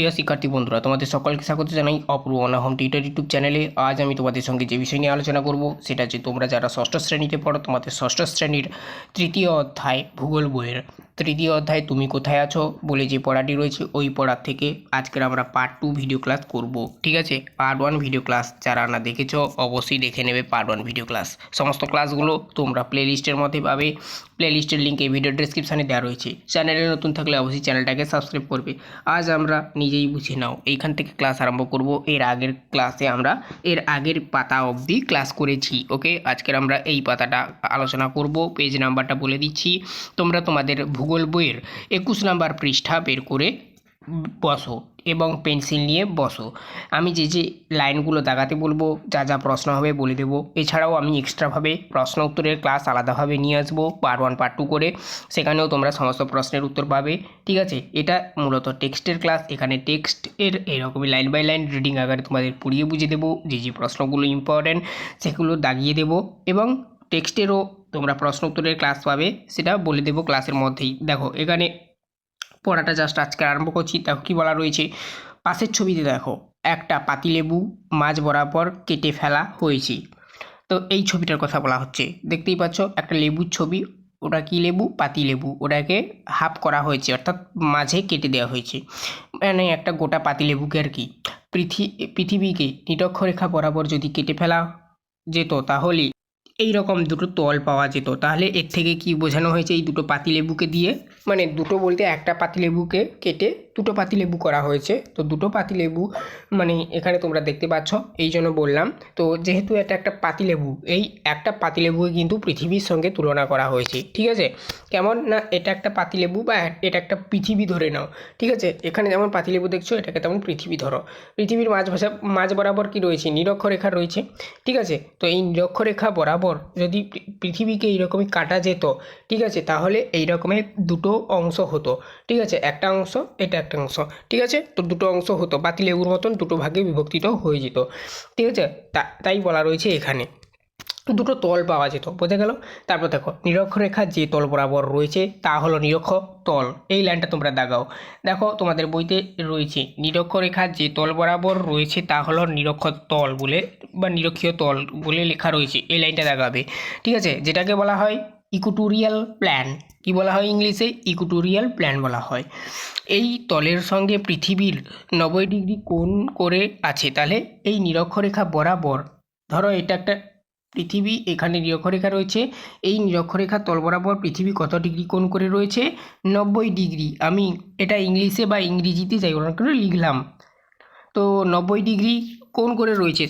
প্রিয় শিক্ষার্থী বন্ধুরা, তোমাদের সকলকে স্বাগত জানাই অপূর্ব অনাহম টিউটার ইউটিউব চ্যানেলে। আজ আমি তোমাদের সঙ্গে যে বিষয় নিয়ে আলোচনা করব, সেটা হচ্ছে তোমরা যারা ষষ্ঠ শ্রেণীতে পড়ো, তোমাদের ষষ্ঠ শ্রেণির তৃতীয় অধ্যায়, ভূগোল বইয়ের। তৃতীয় অধ্যায়, তুমি কোথায় আছো? বলে যে পড়াটি রয়েছে, ওই পড়ার থেকে আজকের আমরা পার্ট টু ভিডিও ক্লাস করব, ঠিক আছে? পার্ট ওয়ান ভিডিও ক্লাস যারা না দেখেছ, অবশ্যই দেখে নেবে পার্ট ওয়ান ভিডিও ক্লাস সমস্ত ক্লাসগুলো তোমরা প্লে লিস্টের মধ্যে পাবে। প্লে লিস্টের লিঙ্ক এই ভিডিও ডেসক্রিপশানে দেওয়া রয়েছে। চ্যানেলে নতুন থাকলে অবশ্যই চ্যানেলটাকে সাবস্ক্রাইব করবে। আজ আমরা নিজেই বুঝে নাও। এইখান থেকে ক্লাস আরম্ভ করব। এর আগের ক্লাসে আমরা এর আগের পাতা অবধি ক্লাস করেছি ওকে আজকের আমরা এই পাতাটা আলোচনা করব। পেজ নাম্বারটা বলে দিচ্ছি। তোমরা তোমাদের ভূগোল বইয়ের একুশ নাম্বার পৃষ্ঠা বের করে বসো। এবং পেন্সিল নিয়ে বসো। আমি যে যে লাইনগুলো দাগাতে বলব, যা যা প্রশ্ন হবে বলে দেবো। এছাড়াও আমি এক্সট্রাভাবে প্রশ্ন উত্তরের ক্লাস আলাদাভাবে নিয়ে আসব পার্ট ওয়ান পার্ট টু করে। সেখানেও তোমরা সমস্ত প্রশ্নের উত্তর পাবে, ঠিক আছে? এটা মূলত টেক্সটের ক্লাস এখানে টেক্সটের এরকমই লাইন বাই লাইন রিডিং আকারে তোমাদের পড়িয়ে বুঝিয়ে দেবো, যে যে প্রশ্নগুলো ইম্পর্ট্যান্ট সেগুলো দাগিয়ে দেবো এবং টেক্সটেরও তোমরা প্রশ্ন উত্তরের ক্লাস পাবে, সেটা বলে দেবো ক্লাসের মধ্যেই। দেখো, এখানে পড়াটা জাস্ট আজকে আরম্ভ করছি। দেখো কী বলা রয়েছে। পাশের ছবিতে দেখো, একটা পাতিলেবু মাঝ বরাবর কেটে ফেলা হয়েছে। তো এই ছবিটার কথা বলা হচ্ছে। দেখতেই পাচ্ছ, একটা লেবুর ছবি, ওটা কি লেবু? পাতি লেবু ওটাকে হাফ করা হয়েছে, অর্থাৎ মাঝে কেটে দেওয়া হয়েছে। মানে একটা গোটা পাতি লেবুকে আর কি। পৃথি, পৃথিবীকে নিরক্ষরেখা বরাবর যদি কেটে ফেলা যেত তাহলে এই রকম দুটো তল পাওয়া যেত। তাহলে এর থেকে কি বোঝানো হয়েছে এই দুটো পাতিলেবুকে দিয়ে? মানে দুটো বলতে একটা পাতিলেবুকে কেটে দুটো পাতিলেবু করা হয়েছে। তো দুটো পাতিলেবু মানে এখানে তোমরা দেখতে পাচ্ছ, এই জন্য বললাম। তো যেহেতু এটা একটা পাতিলেবু এই একটা পাতিলেবুকে কিন্তু পৃথিবীর সঙ্গে তুলনা করা হয়েছে, ঠিক আছে? কেমন না এটা একটা পাতিলেবু বা এটা একটা পৃথিবী ধরে নাও, ঠিক আছে? এখানে যেমন পাতিলেবু দেখছ, এটাকে তেমন পৃথিবী ধরো। পৃথিবীর মাঝ ভাষা, মাঝ বরাবর কি রয়েছে? নিরক্ষরেখা রয়েছে, ঠিক আছে? তো এই নিরক্ষরেখা বরাবর যদি পৃথিবীকে এইরকমই কাটা যেত, ঠিক আছে? তাহলে এই রকমের দুটো অংশ হতো, ঠিক আছে? একটা অংশ, এটা একটা অংশ। ঠিক আছে? তো দুটো অংশ হতো। বাতি লেবুর মতন দুটো ভাগে বিভক্তিত হয়ে যেত। ঠিক আছে? তাই বলা রয়েছে এখানে। দুটো তল পাওয়া যেত। বোঝা গেল? তারপর দেখো নিরক্ষরেখা যে তল বরাবর রয়েছে, তা হলো নিরক্ষ তল। এই লাইনটা তোমরা দাগাও। দেখো, তোমাদের বইতে রয়েছে নিরক্ষরেখা যে তল বরাবর রয়েছে, তা হলো নিরক্ষ তল বলে বা নিরক্ষীয় তল বলে লেখা রয়েছে। এই লাইনটা দাগাবে। ঠিক আছে? যেটাকে বলা হয় ইকুটোরিয়াল প্ল্যান কি বলা হয় ইংলিশে? ইকুটোরিয়াল প্ল্যান বলা হয়। এই তলের সঙ্গে পৃথিবীর নব্বই ডিগ্রি কোণ করে আছে। তাহলে এই নিরক্ষরেখা বরাবর, ধরো এটা একটা পৃথিবী, এখানে নিরক্ষরেখা রয়েছে। এই নিরক্ষরেখা তল বরাবর পৃথিবী কত ডিগ্রি কোণ করে রয়েছে? নব্বই ডিগ্রি। আমি এটা ইংলিশে বা ইংরেজিতে যাই, ওরকম করে লিখলাম। তো নব্বই ডিগ্রি কোণ করে রয়েছে।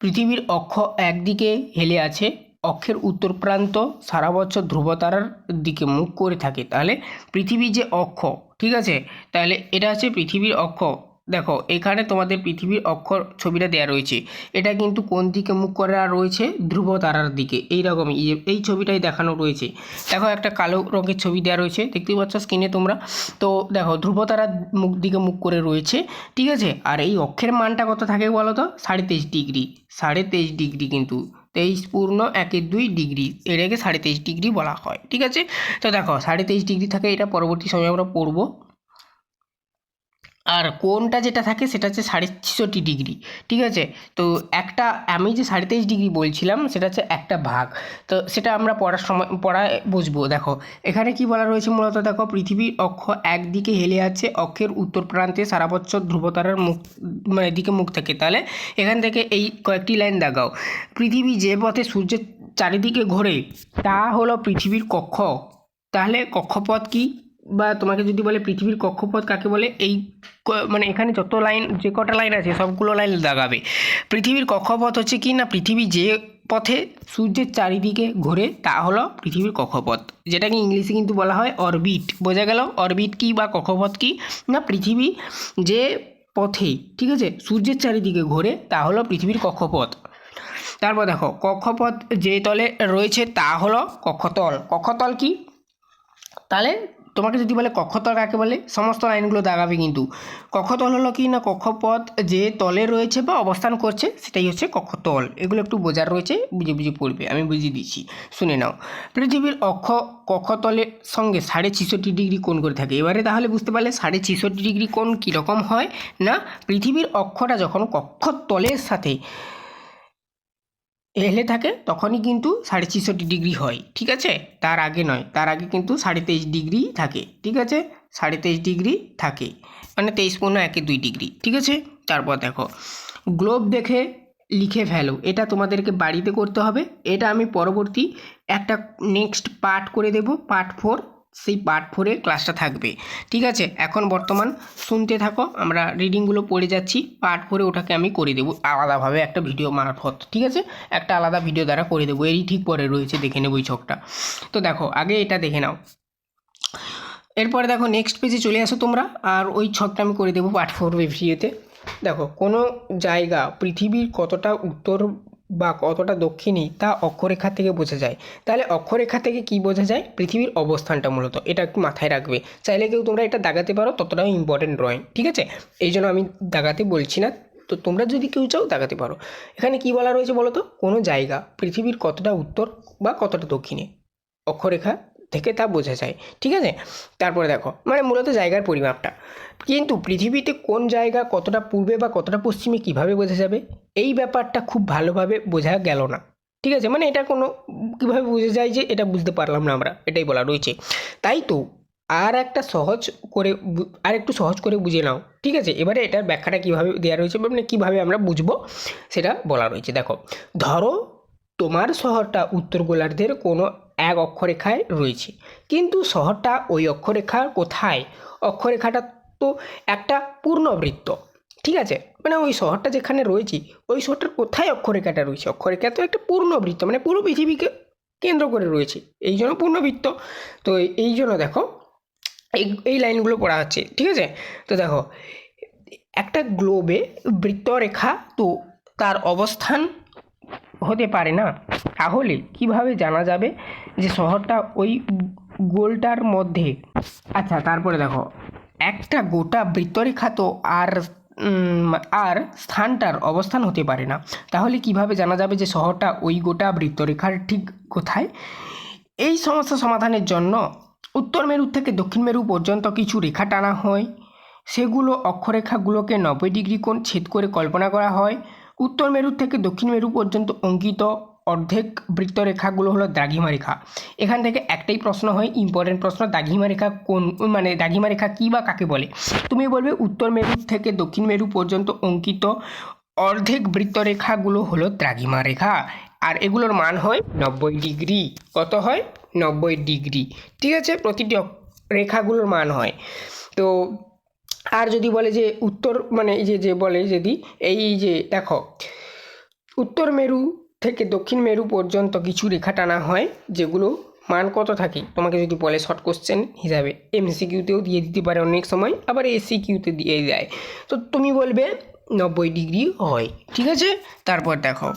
পৃথিবীর অক্ষ একদিকে হেলে আছে। অক্ষের উত্তর প্রান্ত সারা বছর ধ্রুবতারার দিকে মুখ করে থাকে। তাহলে পৃথিবীর যে অক্ষ, ঠিক আছে? তাহলে এটা হচ্ছে পৃথিবীর অক্ষ। দেখো, এখানে তোমাদের পৃথিবীর অক্ষ ছবিটা দেওয়া রয়েছে। এটা কিন্তু কোন দিকে মুখ করা রয়েছে? ধ্রুব তারার দিকে। এইরকমই এই ছবিটাই দেখানো রয়েছে। দেখো, একটা কালো রঙের ছবি দেওয়া রয়েছে। দেখতেই পাচ্ছ স্ক্রিনে তোমরা? তো দেখো ধ্রুব তারার মুখ, দিকে মুখ করে রয়েছে, ঠিক আছে? আর এই অক্ষের মানটা কত থাকে বলো তো? সাড়ে তেইশ ডিগ্রি। সাড়ে তেইশ ডিগ্রি কিন্তু। তেইশ পূর্ণ একের দুই ডিগ্রি। এটাকে সাড়ে তেইশ ডিগ্রি বলা হয়, ঠিক আছে? তো দেখো, সাড়ে তেইশ ডিগ্রি থাকে, এটা পরবর্তী সময় আমরা পড়ব। আর কোনটা যেটা থাকে সেটা হচ্ছে সাড়ে ছেষট্টি ডিগ্রি, ঠিক আছে? তো একটা, আমি যে সাড়ে তেইশ ডিগ্রি বলছিলাম সেটা হচ্ছে একটা ভাগ। তো সেটা আমরা পড়ার সময়, পড়ায় বুঝব দেখো, এখানে কি বলা রয়েছে মূলত? দেখো, পৃথিবীর অক্ষ একদিকে হেলে আছে অক্ষের উত্তর প্রান্তে সারা বছর ধ্রুবতারার মুখ মানে দিকে মুখ থাকে। তাহলে এখান থেকে এই কয়েকটি লাইন দেখাও। পৃথিবী যে পথে সূর্যের চারিদিকে ঘোরে, তা হলো পৃথিবীর কক্ষ। তাহলে কক্ষপথ কি? বা তোমাকে যদি বলে পৃথিবীর কক্ষপথ কাকে বলে, এই মানে এখানে যত লাইন, যে কটা লাইন আছে, সবগুলো লাইন দাগাবে পৃথিবীর কক্ষপথ হচ্ছে কি না, পৃথিবী যে পথে সূর্যের চারিদিকে ঘোরে, তা হলো পৃথিবীর কক্ষপথ। যেটাকে ইংলিশে কিন্তু বলা হয় অরবিট। বোঝা গেল? অরবিট কি বা কক্ষপথ কি? না, পৃথিবী যে পথে, ঠিক আছে, সূর্যের চারিদিকে ঘোরে, তা হলো পৃথিবীর কক্ষপথ। তারপর দেখো, কক্ষপথ যে তলে রয়েছে, তা হলো কক্ষতল। কক্ষতল কি? তাহলে তোমাকে যদি বলে কক্ষতল কাকে বলে? সমস্ত লাইনগুলো দাগাবে কিন্তু। কক্ষতল হলো কি না? কক্ষপথ যে তলে রয়েছে বা অবস্থান করছে, সেটাই হচ্ছে কক্ষতল। এগুলো একটু বোঝার রয়েছে, বুঝে বুঝে পড়বে। আমি বুঝিয়ে দিচ্ছি। শুনে নাও। পৃথিবীর অক্ষ কক্ষতলের সঙ্গে সাড়ে ছিষট্টি ডিগ্রি কোণ করে থাকে। এবারে তাহলে বুঝতে পারলে সাড়ে ছিষট্টি ডিগ্রি কোণ কীরকম হয় না? পৃথিবীর অক্ষটা যখন কক্ষতলের সাথে হেলে থাকে, তখনই কিন্তু সাড়ে ছিষট্টি ডিগ্রি হয়, ঠিক আছে? তার আগে নয়, তার আগে কিন্তু সাড়ে তেইশ ডিগ্রি থাকে, ঠিক আছে? সাড়ে তেইশ ডিগ্রি থাকে মানে তেইশ পূর্ণ একে দুই ডিগ্রি, ঠিক আছে? তারপর দেখো গ্লোব দেখে লিখে ফেলো, এটা তোমাদেরকে বাড়িতে করতে হবে, এটা আমি পরবর্তী একটা নেক্সট পার্ট করে দেব পার্ট ফোর সেই পার্ট ফোরে ক্লাসটা থাকবে। ঠিক আছে? এখন বর্তমান শুনতে থাকো, আমরা রিডিংগুলো পড়ে যাচ্ছি। পার্ট ফোরে ওটাকে আমি করে দেবো। আলাদাভাবে একটা ভিডিও মারফত, ঠিক আছে? একটা আলাদা ভিডিও দ্বারা করে দেবো। এরই ঠিক পরে রয়েছে, দেখে নেব ওই ছকটা। তো দেখো, আগে এটা দেখে নাও। এরপরে দেখো নেক্সট পেজে চলে আসো তোমরা, আর ওই ছকটা আমি করে দেবো পার্ট ফোর ভিডিওতে দেখো, কোনো জায়গা পৃথিবীর কতটা উত্তর বা কতটা দক্ষিণী তা অক্ষরেখা থেকে বোঝা যায়। তাহলে অক্ষরেখা থেকে কি বোঝা যায়? পৃথিবীর অবস্থানটা মূলত। এটা একটু মাথায় রাখবে। চাইলে কেউ তোমরা এটা দাগাতে পারো, ততটাও ইম্পর্টেন্ট ড্রয়িং ঠিক আছে? এই জন্য আমি দাগাতে বলছি না। তো তোমরা যদি কেউ চাও, দাগাতে পারো। এখানে কি বলা রয়েছে বলো তো কোনো জায়গা পৃথিবীর কতটা উত্তর বা কতটা দক্ষিণে? অক্ষরেখা থেকে তা বোঝা যায়, ঠিক আছে? তারপরে দেখো মানে মূলত জায়গার পরিমাপটা। কিন্তু পৃথিবীতে কোন জায়গা কতটা পূর্বে বা কতটা পশ্চিমে কীভাবে বোঝা যাবে? এই ব্যাপারটা খুব ভালোভাবে বোঝা গেল না, ঠিক আছে? মানে এটা কোনো, কীভাবে বোঝা যায় যে এটা বুঝতে পারলাম না আমরা, এটাই বলা রয়েছে। তাই তো, আর একটা সহজ করে আর একটু সহজ করে বুঝে নাও, ঠিক আছে? এবারে এটার ব্যাখ্যাটা কীভাবে দেওয়া রয়েছে মানে কীভাবে আমরা বুঝব, সেটা বলা রয়েছে। দেখো, ধরো তোমার শহরটা উত্তর গোলার্ধের কোনো এক অক্ষরেখায় রয়েছে। কিন্তু শহরটা ওই অক্ষরেখার কোথায়? অক্ষরেখাটা তো একটা পূর্ণবৃত্ত, ঠিক আছে? মানে ওই শহরটা যেখানে রয়েছে, ওই শহরটার কোথায় অক্ষরেখাটা রয়েছে? অক্ষরেখা তো একটা পূর্ণবৃত্ত মানে পুরো পৃথিবীকে কেন্দ্র করে রয়েছে। এই জন্য পূর্ণবৃত্ত। তো এই জন্য দেখো, এই এই লাইনগুলো পড়া হচ্ছে, ঠিক আছে? তো দেখো, একটা গ্লোবে বৃত্তরেখা তো তার অবস্থান হতে পারে না। তাহলে কীভাবে জানা যাবে যে শহরটা ওই গোলটার মধ্যে? আচ্ছা তারপরে দেখো। একটা গোটা বৃত্তরেখা তো আর আর স্থানটার অবস্থান হতে পারে না। তাহলে কীভাবে জানা যাবে যে শহরটা ওই গোটা বৃত্তরেখার ঠিক কোথায়? এই সমস্যা সমাধানের জন্য উত্তর মেরু থেকে দক্ষিণ মেরু পর্যন্ত কিছু রেখা টানা হয়। সেগুলো অক্ষরেখাগুলোকে নব্বই ডিগ্রি কোণ ছেদ করে কল্পনা করা হয়। উত্তর মেরু থেকে দক্ষিণ মেরু পর্যন্ত অঙ্কিত অর্ধেক বৃত্তরেখাগুলো হলো দ্রাঘিমা রেখা। এখান থেকে একটাই প্রশ্ন হয় ইম্পর্টেন্ট প্রশ্ন, দ্রাঘিমা রেখা কোন মানে দ্রাঘিমা রেখা কী বা কাকে বলে? তুমি বলবে উত্তর মেরু থেকে দক্ষিণ মেরু পর্যন্ত অঙ্কিত অর্ধেক বৃত্তরেখাগুলো হলো দ্রাঘিমা রেখা। আর এগুলোর মান হয় নব্বই ডিগ্রি। কত হয়? নব্বই ডিগ্রি। ঠিক আছে? প্রতিটি রেখাগুলোর মান হয়। তো আর যদি বলে যে উত্তর মানে এই যে যে বলে যদি, এই যে দেখো, উত্তর মেরু থেকে দক্ষিণ মেরু পর্যন্ত কিছু রেখা টানা হয়, যেগুলো মান কত থাকে? তোমাকে যদি বলে শর্ট কোশ্চেন হিসাবে এমসিকিউতেও দিয়ে দিতে পারে অনেক সময়, আবার এসি কিউতে দিয়ে দেয়। তো তুমি বলবে নব্বই ডিগ্রি হয়, ঠিক আছে? তারপর দেখো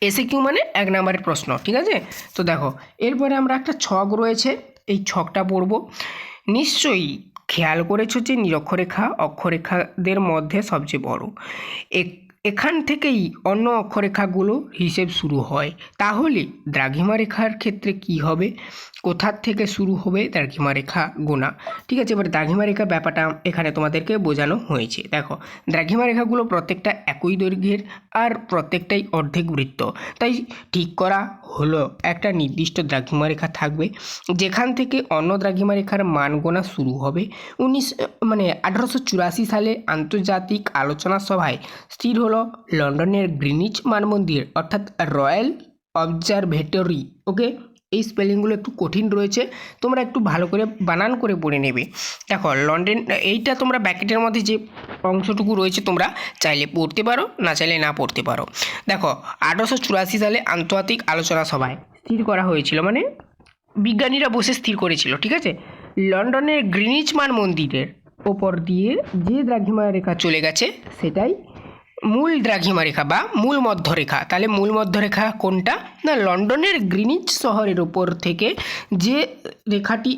এসে কিউ মানে এক নম্বরের প্রশ্ন, ঠিক আছে? তো দেখো, এরপরে আমরা একটা ছক রয়েছে, এই ছকটা পড়ব। নিশ্চয়ই খেয়াল করেছ যে নিরক্ষরেখা অক্ষরেখাদের মধ্যে সবচেয়ে বড়? এ- এখান থেকেই অন্য অক্ষরেখাগুলো হিসেব শুরু হয়। তাহলে দ্রাঘিমা রেখার ক্ষেত্রে কি হবে? কোথার থেকে শুরু হবে দ্রাঘিমা রেখা গোনা? ঠিক আছে, এবার দ্রাঘিমা রেখা ব্যাপারটা এখানে তোমাদেরকে বোঝানো হয়েছে। দেখো, দ্রাঘিমা রেখাগুলো প্রত্যেকটা একই দৈর্ঘ্যের আর প্রত্যেকটাই অর্ধেক বৃত্ত। তাই ঠিক করা হলো, একটা নির্দিষ্ট দ্রাঘিমা রেখা থাকবে, যেখান থেকে অন্য দ্রাঘিমা রেখার মান গোনা শুরু হবে। উনিশ মানে আঠারোশো চুরাশি সালে আন্তর্জাতিক আলোচনা সভায় স্থির হলো লন্ডনের গ্রিনিচ মানমন্দির, অর্থাৎ রয়্যাল অবজারভেটরি। ওকে? এই স্পেলিংগুলো একটু কঠিন রয়েছে, তোমরা একটু ভালো করে বানান করে পড়ে নেবে। দেখো, লন্ডন, এইটা তোমরা ব্যাকেটের মধ্যে যে অংশটুকু রয়েছে তোমরা চাইলে পড়তে পারো, না চাইলে না পড়তে পারো। দেখো, আঠারোশো চুরাশি সালে আন্তর্জাতিক আলোচনা সভায় স্থির করা হয়েছিল মানে বিজ্ঞানীরা বসে স্থির করেছিল, ঠিক আছে? লন্ডনের গ্রিনিচ মান মন্দিরের ওপর দিয়ে যে দ্রাঘিমা রেখা চলে গেছে, সেটাই মূল দ্রাঘিমা রেখা বা মূল মধ্যরেখা। তাহলে মূল মধ্যরেখা কোনটা? না, লন্ডনের গ্রিনিচ শহরের ওপর থেকে যে রেখাটি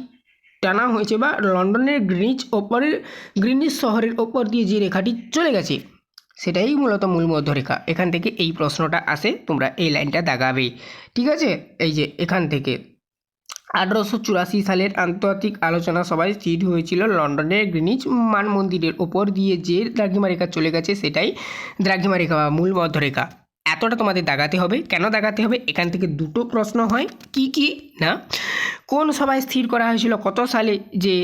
টানা হয়েছে বা লন্ডনের গ্রিনিচ ওপরের, গ্রিনিচ শহরের ওপর দিয়ে যে রেখাটি চলে গেছে, সেটাই মূলত মূল মধ্যরেখা। এখান থেকে এই প্রশ্নটা আসে, তোমরা এই লাইনটা দাগাবে। ঠিক আছে? এই যে এখান থেকে আঠারোশো চুরাশি সালের আন্তর্জাতিক আলোচনা সভায় স্থির হয়েছিল লন্ডনের গ্রিনিচ মান মন্দিরের ওপর দিয়ে যে দ্রাঘিমা রেখা চলে গেছে সেটাই দ্রাঘিমা রেখা বা মূল মধ্যরেখা। এতটা তোমাদের দাগাতে হবে? কেন দাগাতে হবে? এখান থেকে দুটো প্রশ্ন হয়, কি কি? না? কোন সভায় স্থির করা হয়েছিল? কত সালে? যে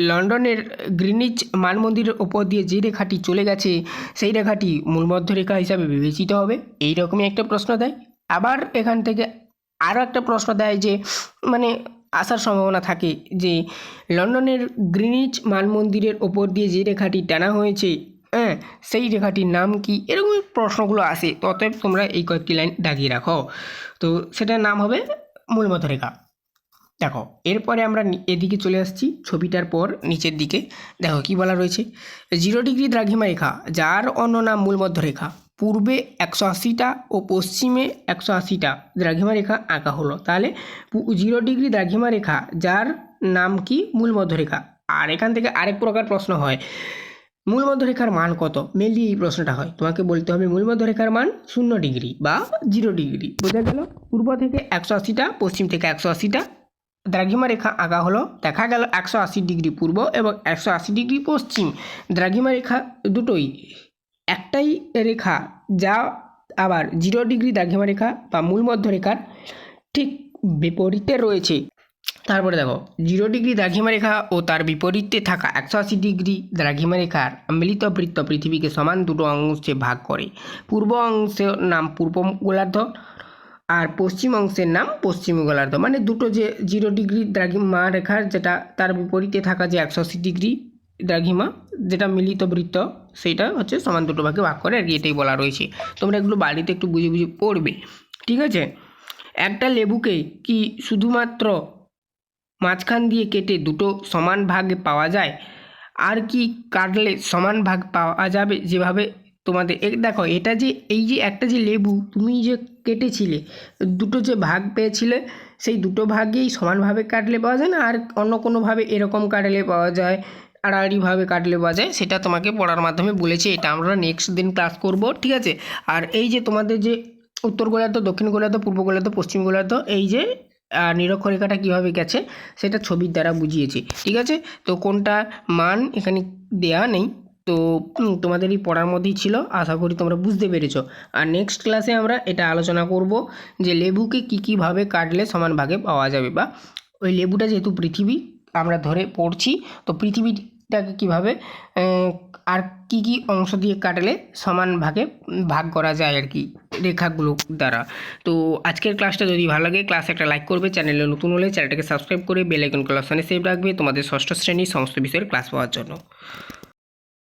লন্ডনের গ্রিনিচ মান মন্দিরের ওপর দিয়ে যে রেখাটি চলে গেছে, সেই রেখাটি মূল মধ্যরেখা হিসাবে বিবেচিত হবে? এই রকমই একটা প্রশ্ন দেয়। আবার এখান থেকে আরও একটা প্রশ্ন দেয় যে মানে আসার সম্ভাবনা থাকে যে, লন্ডনের গ্রিনিচ মান মন্দিরের ওপর দিয়ে যে রেখাটি টানা হয়েছে হ্যাঁ সেই রেখাটির নাম কি? এরকম প্রশ্নগুলো আসে। অতএব তোমরা এই কয়েকটি লাইন দাগিয়ে রাখো। তো সেটার নাম হবে মূল মধ্যরেখা দেখো, এরপরে আমরা এদিকে চলে আসছি ছবিটার পর নিচের দিকে। দেখো কি বলা রয়েছে? জিরো ডিগ্রি দ্রাঘিমা রেখা যার অন্য নাম মূল মধ্যরেখা পূর্বে একশো আশিটা ও পশ্চিমে একশো আশিটা দ্রাঘিমা রেখা আঁকা হলো। তাহলে জিরো ডিগ্রি দ্রাঘিমা রেখা, যার নাম কি? মূল মধ্যরেখা আর এখান থেকে আরেক প্রকার প্রশ্ন হয়। মূল মধ্যরেখার মান কত? মেনলি এই প্রশ্নটা হয়। তোমাকে বলতে হবে মূল মধ্যরেখার মান শূন্য ডিগ্রি বা জিরো ডিগ্রি। বোঝা গেল? পূর্ব থেকে একশো আশিটা, পশ্চিম থেকে একশো আশিটা দ্রাঘিমা রেখা আঁকা হলো। দেখা গেল একশো আশি ডিগ্রি পূর্ব এবং একশো আশি ডিগ্রি পশ্চিম। দ্রাঘিমা রেখা দুটোই একটাই রেখা যা আবার জিরো ডিগ্রি দ্রাঘিমা রেখা বা মূল মধ্যরেখার ঠিক বিপরীতে রয়েছে। তারপরে দেখো জিরো ডিগ্রি দ্রাঘিমা রেখা ও তার বিপরীতে থাকা একশো আশি ডিগ্রি দ্রাঘিমা রেখার মিলিত বৃত্ত পৃথিবীকে সমান দুটো অংশে ভাগ করে। পূর্ব অংশের নাম পূর্ব গোলার্ধ আর পশ্চিম অংশের নাম পশ্চিম গোলার্ধ। মানে দুটো যে জিরো ডিগ্রি দ্রাঘিমা রেখার যেটা তার বিপরীতে থাকা যে একশো আশি ডিগ্রি দ্রাঘিমা যেটা মিলিত বৃত্ত সেটা হচ্ছে সমান দুটো ভাগে ভাগ করে, আর এটাই বলা রয়েছে। তোমরা এগুলো বাড়িতে একটু বুঝে বুঝে পড়বে, ঠিক আছে? একটা লেবুকে কি শুধুমাত্র মাঝখান দিয়ে কেটে দুটো সমান ভাগে পাওয়া যায়? আর কি কাটলে সমান ভাগ পাওয়া যাবে যেভাবে তোমাদের দেখো, এটা যে, এই যে একটা যে লেবু তুমি যে কেটেছিলে, দুটো যে ভাগ পেয়েছিলে, সেই দুটো ভাগেই সমানভাবে কাটলে পাওয়া যায় না? আর অন্য কোনোভাবে এরকম কাটলে পাওয়া যায় আড়াআড়িভাবে কাটলে যায় সেটা তোমাকে পড়ার মাধ্যমে বলেছে, এটা আমরা নেক্সট দিন ক্লাস করব, ঠিক আছে? আর এই যে তোমাদের যে উত্তর গোলার্ধ, দক্ষিণ গোলার্ধ, পূর্ব গোলার্ধ, পশ্চিম গোলার্ধ, এই যে নিরক্ষরেখাটা কীভাবে গেছে, সেটা ছবির দ্বারা বুঝিয়েছি, ঠিক আছে? তো কোনটা মান এখানে দেয়া নেই, তো তোমাদের এই পড়ার মধ্যেই ছিল, আশা করি তোমরা বুঝতে পেরেছ। আর নেক্সট ক্লাসে আমরা এটা আলোচনা করব, যে লেবুকে কী কীভাবে কাটলে সমান ভাগে পাওয়া যাবে, বা ওই লেবুটা যেহেতু পৃথিবী, আমরা ধরে পড়ছি, তো পৃথিবীটাকে কীভাবে আর কি কি অংশ দিয়ে কাটলে সমান ভাগে ভাগ করা যায় আর কি রেখাগুলো দ্বারা। তো আজকের ক্লাসটা যদি ভালো লাগে, ক্লাস একটা লাইক করবে, চ্যানেলে নতুন হলে চ্যানেলটাকে সাবস্ক্রাইব করে বেল আইকন ক্লাস সেভ রাখবে তোমাদের ষষ্ঠ শ্রেণির সমস্ত বিষয়ের ক্লাস পাওয়ার জন্য।